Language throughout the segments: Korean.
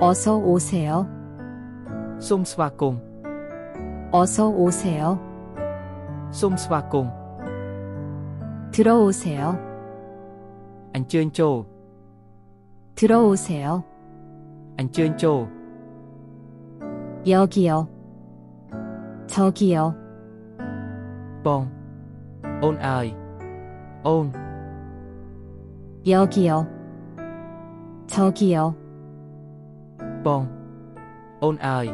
어서 오세요. 솜스와공 어서 오세요. 솜스와공 들어오세요. 안쩐조. 들어오세요. 안쩐조. 여기요. 저기요. 뻥. 온 아이. 온. 여기요. 저기요. 6번 온 아이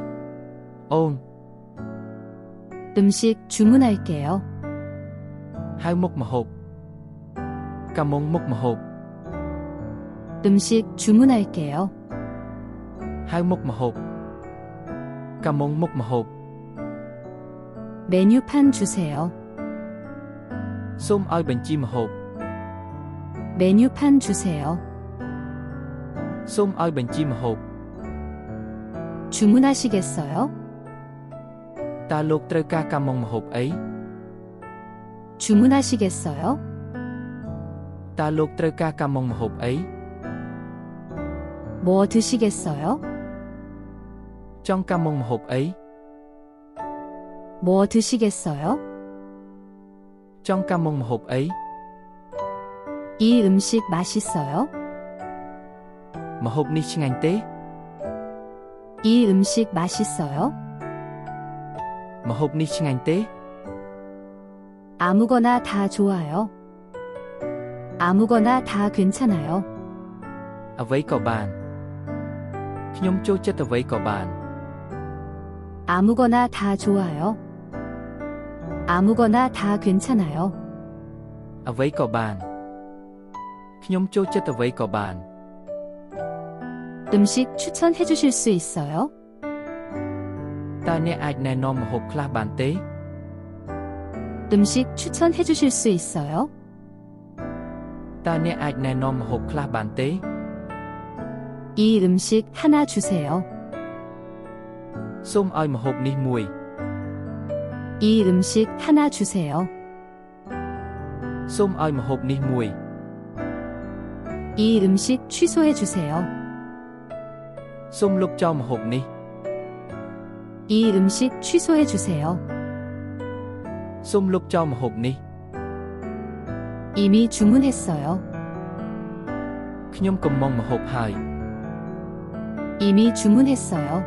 온 음식 주문할게요. 한목 마홉 까몽 목 마홉 음식 주문할게요. 한목 마홉 까몽 목 마홉 메뉴판 주세요. 쏨 아이 벤치 마홉 메뉴판 주세요. 쏨 아이 벤치 마홉 주문하시겠어요? តើលោកត្រូវការកាមុងម្ហូបអី 주문하시겠어요? តើលោកត្រូវការកាមុងម្ហូបអី 뭐 드시겠어요? ចង់កាមុងម្ហូបអី 뭐 드시겠어요? ចង់កាមុងម្ហូបអី 이 음식 맛있어요? ម្ហូបនេះឆ្ងាញ់ទេ 이 음식 맛있어요? Mà hộp ni chinh anh tế. 아무거나 다 좋아요. 아무거나 다 괜찮아요. À vấy cỏ bàn. Nhóm chô chất à vấy cỏ bàn. 아무거나 다 좋아요. 아무거나 다 괜찮아요. À vấy cỏ bàn. Nhóm chô chất à vấy cỏ bàn. 음식 추천해 주실 수 있어요? តើអ្នកអាចណែនាំម្ហូបខ្លះបានទេ 음식 추천해 주실 수 있어요? តើអ្នកអាចណែនាំម្ហូបខ្លះបានទេ 이 음식 하나 주세요. សូមឲ្យម្ហូបនេះមួយ 이 음식 하나 주세요. សូមឲ្យម្ហូបនេះមួយ 이 음식 취소해 주세요. 쏨 룩 좀 홉니? 이 음식 취소해 주세요. 쏨 룩 좀 홉니? 이미 주문했어요. 그냥 금멍 홉하이. 이미 주문했어요.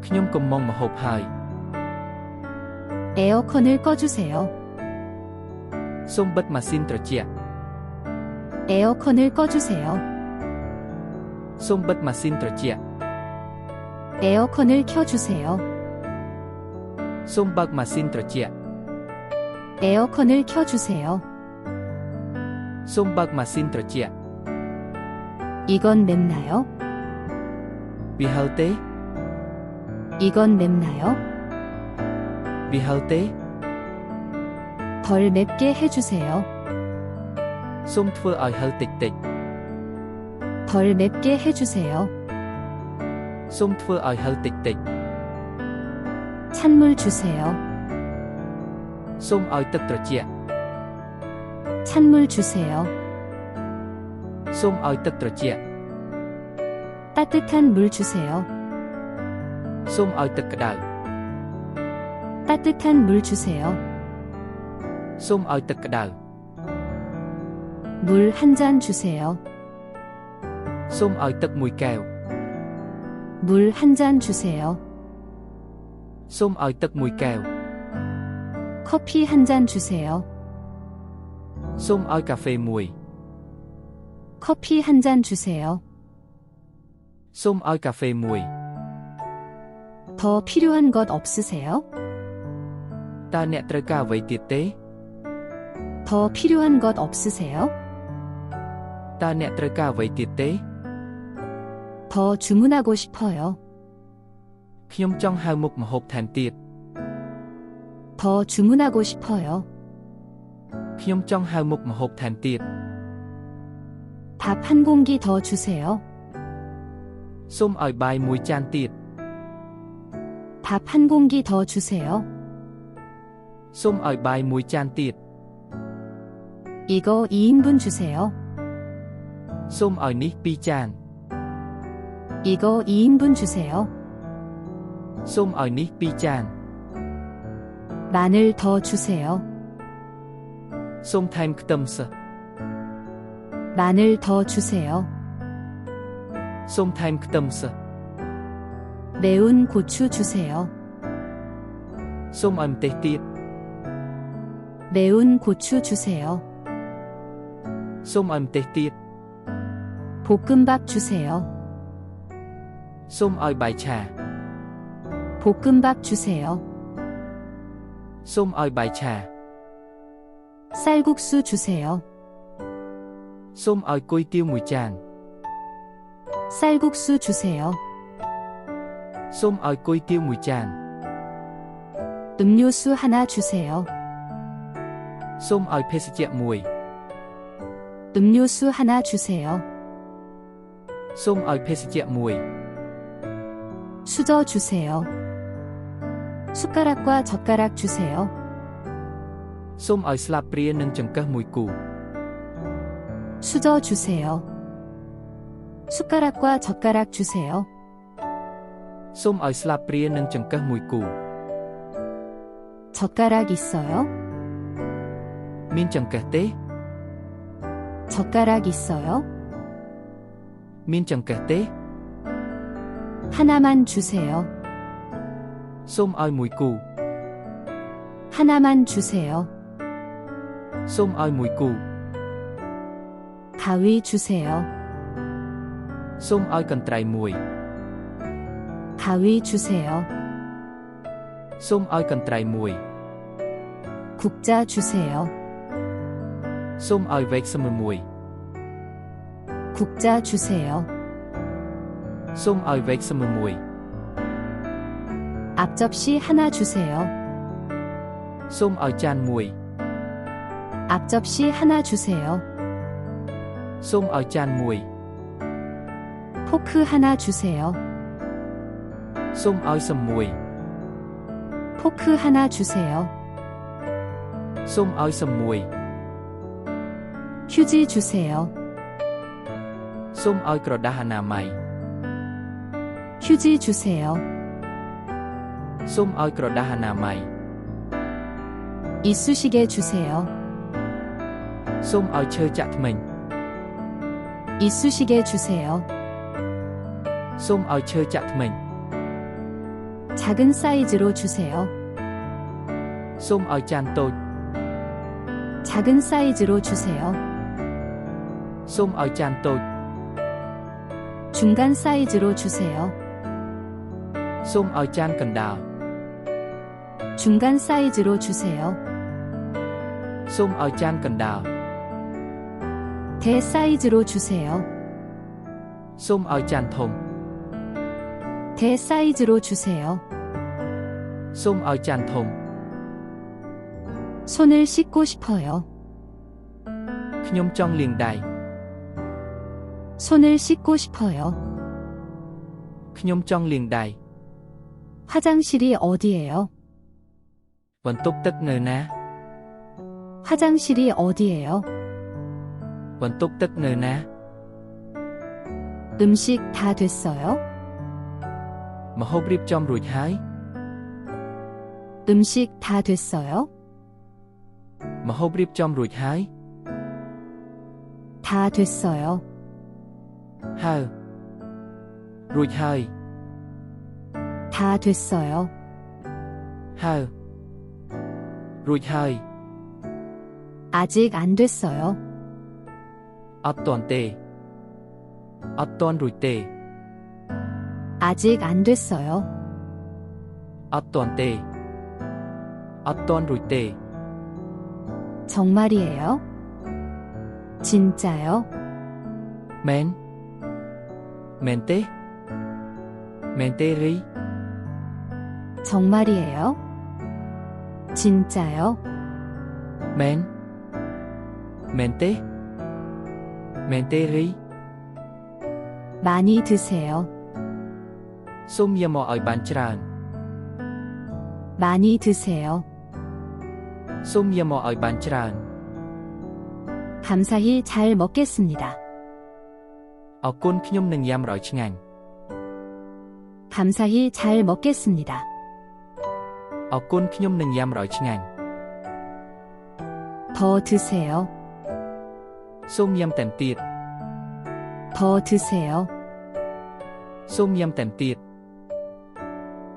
그냥 금멍 홉하이. 에어컨을 꺼주세요. 솜벗마 신 트러지야 에어컨을 꺼주세요. 솜밭 마신 들지야. 에어컨을 켜주세요. 솜밭 마신 들지야. 에어컨을 켜주세요. 솜밭 마신 들지야. 이건 맵나요? 비할 때 이건 맵나요? 비할 때덜 맵게 해주세요. 솜투어 아할 때 때. 덜 맵게 해주세요. 솜투어 아할 땡땡 찬물 주세요. 솜 아이 뜨뜨지야 찬물 주세요. 솜 아이 뜨뜨지야 따뜻한 물 주세요. 솜 아이 뜨끄달 따뜻한 물 주세요. 솜 아이 뜨끄달 물한 잔 주세요. សូមឲ្យទឹកមួយកែវ 물 한 잔 주세요. សូមឲ្យទឹកមួយកែវ 커피 한 잔 주세요. សូមឲ្យកាហ្វេមួយ 커피 한 잔 주세요. សូមឲ្យកាហ្វេមួយ 더 필요한 것 없으세요? តើអ្នកត្រូវការអ្វីទៀតទេ 더 필요한 것 없으세요? តើអ្នកត្រូវការអ្វីទៀតទេ 더 주문하고 싶어요. ខ្ញុំចង់ហៅមុខម្ហូបថែមទៀត 더 주문하고 싶어요. ខ្ញុំចង់ហៅមុខម្ហូបថែមទៀត 밥 한 공기 더 주세요. សូមឲ្យបាយមួយចានទៀត 밥 한 공기 더 주세요. សូមឲ្យបាយមួយចានទៀត 이거 2인분 주세요. សូមឲ្យនេះ2ចាន 이거 2인분 주세요. 솜 어니 비잔. 마늘 더 주세요. 솜 타임 크덤스. 마늘 더 주세요. 솜 타임 크덤스. 매운 고추 주세요. 솜 엄떼 띠. 매운 고추 주세요. 솜 엄떼 띠. 볶음밥 주세요. 쏨 얼바이 차. 볶음밥 주세요. 쏨 얼바이 차. 쌀국수 주세요. 쏨 얼꼬이 띠우 무장. 쌀국수 주세요. 쏨 얼꼬이 띠우 무장. 음료수 하나 주세요. 쏨 얼페스 지 무이. 음료수 하나 주세요. 쏨 얼페스 지 무이. 수저 주세요. 숟가락과 젓가락 주세요. សូមឲ្យស្លាបព្រានិងចង្កឹះមួយគូ 수저 주세요. 숟가락과 젓가락 주세요. សូមឲ្យស្លាបព្រានិងចង្កឹះមួយគូ 젓가락 있어요? មានចង្កឹះទេ 젓가락 있어요? មានចង្កឹះទេ 하나만 주세요. 쏨 아이 무이꾸. 하나만 주세요. 쏨 아이 무이꾸. 가위 주세요. 쏨 아이 컨트라이 무이. 가위 주세요. 쏨 아이 컨트라이 무이. 국자 주세요. 쏨 아이 웩스물 무이. 국자 주세요. សូមឲ្យវែកស្មើមួយ 앞접시 하나 주세요. សូមឲ្យចានមួយ 앞접시 하나 주세요. សូមឲ្យចានមួយ 포크 하나 주세요. សូមឲ្យសំមួយ 포크 하나 주세요. សូមឲ្យសំមួយ 휴지 주세요. សូមឲ្យក្រដាសអនាម័យ 휴지 주세요. សូមឲ្យក្រដាសអនាម័យ 이쑤시개 주세요. សូមឲ្យឈើចាក់ធ្មេញ 이쑤시개 주세요. សូមឲ្យឈើចាក់ធ្មេញ 작은 사이즈로 주세요. សូមឲ្យចានតូច 작은 사이즈로 주세요. សូមឲ្យចានតូច 중간 사이즈로 주세요. សូមឲ្យចានកណ្ដាល 중간 사이즈로 주세요. សូមឲ្យចានកណ្ដាល 대 사이즈로 주세요. សូមឲ្យចានធំ 대 사이즈로 주세요. សូមឲ្យចានធំ 손을 씻고 싶어요. ខ្ញុំចង់លាងដៃ 손을 씻고 싶어요. ខ្ញុំចង់លាងដៃ 화장실이 어디예요? Vẫn túc tức nơi ná. 화장실이 어디예요? Vẫn túc tức nơi ná. 음식 다 됐어요? Mà hộp rịp trong rồi hái. 음식 다 됐어요? Mà hộp rịp trong rồi hái. 다 됐어요. Hờ. Rồi hài. 다 됐어요. How? Rồi hai. 아직 안 됐어요. À toàn tệ. À toàn rồi tệ. 아직 안 됐어요. À toàn tệ. À toàn rồi tệ. 정말이에요? 진짜요? Men. Men tê. Men tê ri. 정말이에요? 진짜요? 맨 멘테 멘테리 많이 드세요. 솜야모 아이반치란 많이 드세요. 솜야모 아이반치란 감사히 잘 먹겠습니다. 어꼰 키념 능이암 러칭한 감사히 잘 먹겠습니다. អរគុណខ្ញុំនឹងញ៉ាំរយឆ្ងាញ់ 더 드세요. សូមញ៉ាំតែមទៀត 더 드세요. សូមញ៉ាំតែមទៀត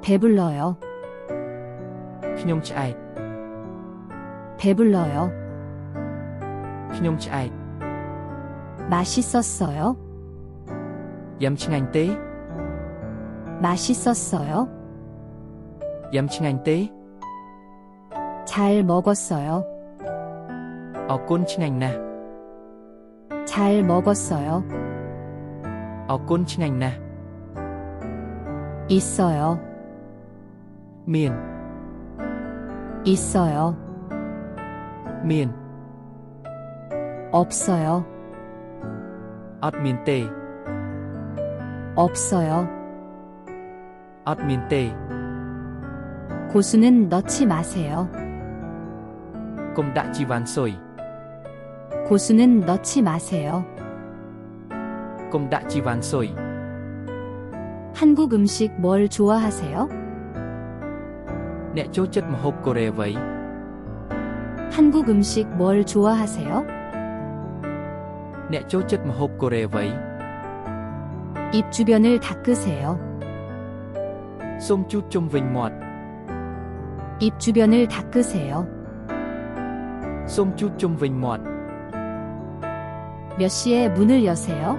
배불러요. ខ្ញុំឆ្អែត 배불러요. ខ្ញុំឆ្អែត 맛있었어요. យ៉ាំឆ្ងាញ់ទេ 맛있었어요. 얌칭한 때이? 잘 먹었어요. 어꼰칭한 나. 잘 먹었어요. 어꼰칭한 나. 있어요. 미엔. 있어요. 미엔. 없어요. 어민때 없어요. 어민때 고수는 넣지 마세요. Cũng đã chi ván rồi. 고수는 넣지 마세요. Cũng đã chi ván rồi. 한국 음식 뭘 좋아하세요? Nè chốt chất mà hộp Korea vậy. 한국 음식 뭘 좋아하세요? Nè chốt chất mà hộp Korea vậy. 입 주변을 닦으세요. Xông chút trong vinh mọt. 입 주변을 닦으세요. xông chút chung vình mọt, 몇 시에 문을 여세요?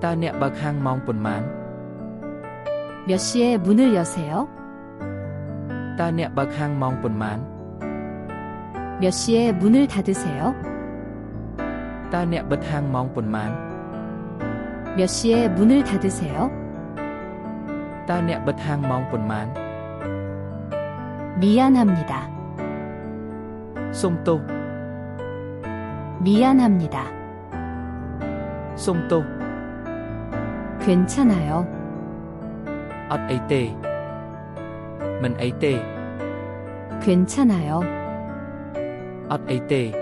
ta nẹ bạc hang mong bồn mán, 몇 시에 문을 여세요? ta nẹ bạc hang mong bồn mán, 몇 시에 문을 닫으세요? ta nẹ bật hang mong bồn mán, 몇 시에 문을 닫으세요? ta nẹ bật hang mong bồn mán, 미안합니다. 송또 미안합니다. 송또 괜찮아요. 어때? ምን 어때? 괜찮아요. 어때?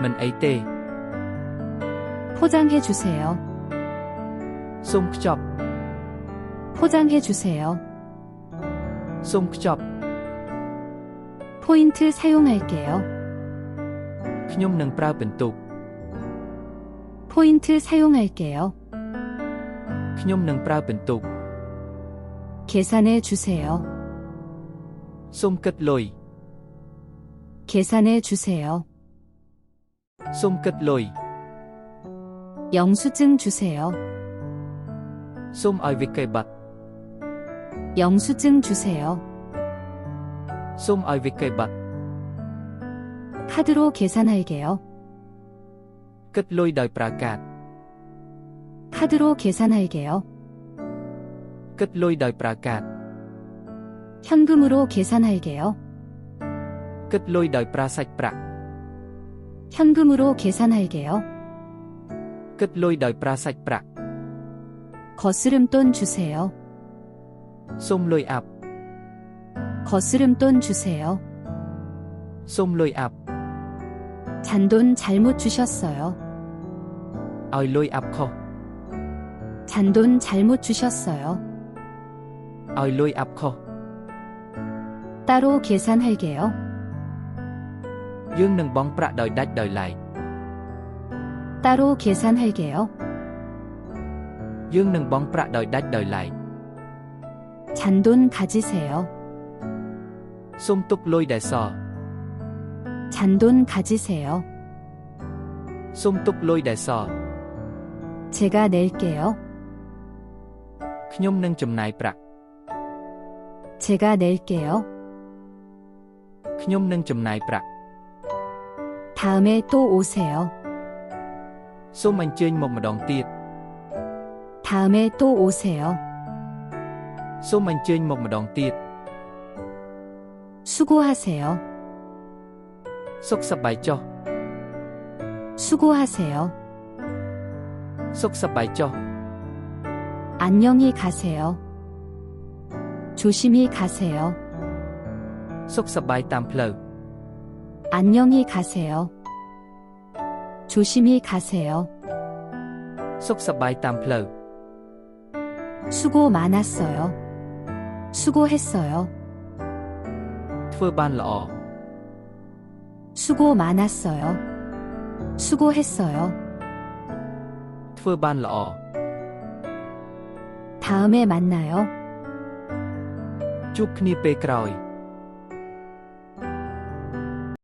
ምን 어때? 포장해 주세요. 송크 포장해 주세요. 송크 포인트 사용할게요. ខ្ញុំនឹងប្រើពិន្ទុ 포인트 사용할게요. ខ្ញុំនឹងប្រើពិន្ទុ 계산해 주세요. សូមគិតលុយ 계산해 주세요. សូមគិតលុយ 영수증 주세요. សូមឲ្យវិក័យប័ត្រ 영수증 주세요. 좀 알비케 밭. 카드로 계산할게요. 끝로이 달 프라갓. 카드로 계산할게요. 끝로이 달 프라갓. 현금으로 계산할게요. 끝로이 달 프라삭 프락. 현금으로 계산할게요. 끝로이 달 프라삭 프락. 거스름 돈 주세요. 쏨로이 앞. 거스름돈 주세요. 솜로이 압. 잔돈 잘못 주셨어요. 아일로이 압커. 잔돈 잘못 주셨어요. 아일로이 압커. 따로 계산할게요. 윤능 벙프라 널닷 널라이. 따로 계산할게요. 윤능 벙프라 널닷 널라이. 잔돈 가지세요. 쏨뚝 lôi đẻ sò 잔돈 가지세요. 쏨뚝 lôi đẻ sò 제가 낼게요. khňôm nâng chùm nài prạc 제가 낼게요. khňôm nâng chùm nài prạc 다음에 또 오세요. xôm anh chơi một mà đòn tiệt 다음에 또 오세요. xôm anh chơi một mà đòn tiệt 수고하세요. 속삭말죠. 수고하세요. 속삭말죠. 안녕히 가세요. 조심히 가세요. 속삭말담플러 안녕히 가세요. 조심히 가세요. 속삭말담플러 수고 많았어요. 수고했어요. ធ្វើបានល្អ 수고 많았어요. 수고했어요. ធ្វើបានល្អ 다음에 만나요. ជួបគ្នាពេលក្រោយ